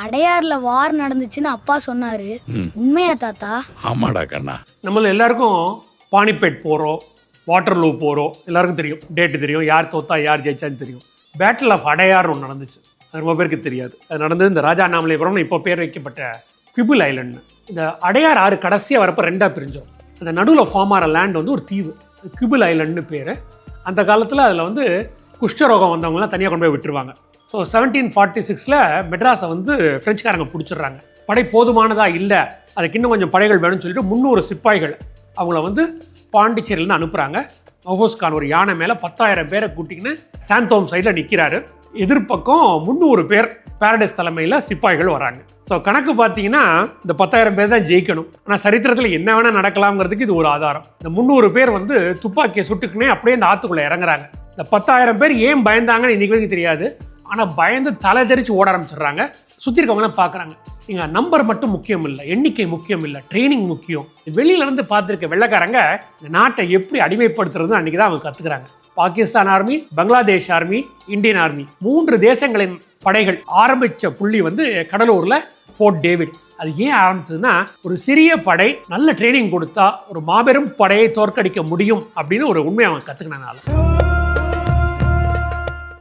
அடையார்ல வார் நடந்துச்சுன்னு அப்பா சொன்னாரு. உண்மையா தாத்தா? ஆமாடா கண்ணா. நம்மள எல்லாருக்கும் பானிபேட் போகிறோம் வாட்டர்லூ போகிறோம் எல்லாருக்கும் தெரியும். டேட்டு தெரியும் யார் தோத்தா யார் ஜெயிச்சான்னு தெரியும். பேட்டில் ஆஃப் அடையார் ஒன்று நடந்துச்சு. அது ரொம்ப பேருக்கு தெரியாது. அது நடந்தது இந்த ராஜா நாமலைபுரம்னு இப்போ பேர் வைக்கப்பட்ட கிபிள் ஐலண்ட் இந்த அடையார் ஆறு கடைசியாக வரப்போ ரெண்டாக பிரிஞ்சோம். அந்த நடுவில் ஃபார்ம் ஆகிற லேண்ட் வந்து ஒரு தீவு. கிபிள் ஐலண்ட்னு பேர். அந்த காலத்தில் அதில் வந்து குஷ்டரோகம் வந்தவங்கலாம் தனியாக கொண்டு போய் விட்டுருவாங்க. ஸோ செவன்டீன் ஃபார்ட்டி சிக்ஸில் மெட்ராஸை வந்து ஃப்ரெஞ்சுக்காரங்க பிடிச்சிடுறாங்க. படை போதுமானதா இல்லை அதுக்கு இன்னும் கொஞ்சம் படைகள் வேணும்னு சொல்லிட்டு முந்நூறு சிப்பாய்கள் அவங்கள வந்து பாண்டிச்சேரியிலேருந்து அனுப்புகிறாங்க மஹோஸ் கான் ஒரு யானை மேலே பத்தாயிரம் பேரை கூட்டிக்கின்னு சாந்தோம் சைடில் நிற்கிறாரு எதிர்ப்பக்கம் முந்நூறு பேர் பேரடைஸ் தலைமையில் சிப்பாய்கள் வராங்க. ஸோ கணக்கு பார்த்தீங்கன்னா இந்த பத்தாயிரம் பேர் தான் ஜெயிக்கணும். ஆனால் சரித்திரத்தில் என்ன வேணால் நடக்கலாங்கிறதுக்கு இது ஒரு ஆதாரம். இந்த முந்நூறு பேர் வந்து துப்பாக்கியை சுட்டுக்குன்னே அப்படியே இந்த ஆற்றுக்குள்ளே இறங்குறாங்க. இந்த பத்தாயிரம் பேர் ஏன் பயந்தாங்கன்னு இன்றைக்கி வரைக்கும் தெரியாது. ஆனால் பயந்து தலை தெரிச்சு ஓட ஆரம்பிச்சிடுறாங்க. சுற்றி இருக்கவங்களாம் பார்க்குறாங்க நீங்கள் நம்பர் மட்டும் முக்கியம் இல்லை எண்ணிக்கை முக்கியம் இல்லை ட்ரைனிங் முக்கியம். வெளியில இருந்து பார்த்துருக்க வெள்ளைக்காரங்க இந்த நாட்டை எப்படி அடிமைப்படுத்துறதுன்னு அன்றைக்கி தான் அவங்க கற்றுக்குறாங்க Pakistan army Bangladesh army Indian army மூன்று தேசங்களின் படைகள் ஆரம்பித்த புள்ளி வந்து கடலூரில் ஃபோர்ட் டேவிட் அது ஏன் ஆரம்பிச்சதுன்னா ஒரு சிறிய படை நல்ல ட்ரைனிங் கொடுத்தா ஒரு மாபெரும் படையை தோற்கடிக்க முடியும் அப்படின்னு ஒரு உண்மையை அவங்க கற்றுக்கினால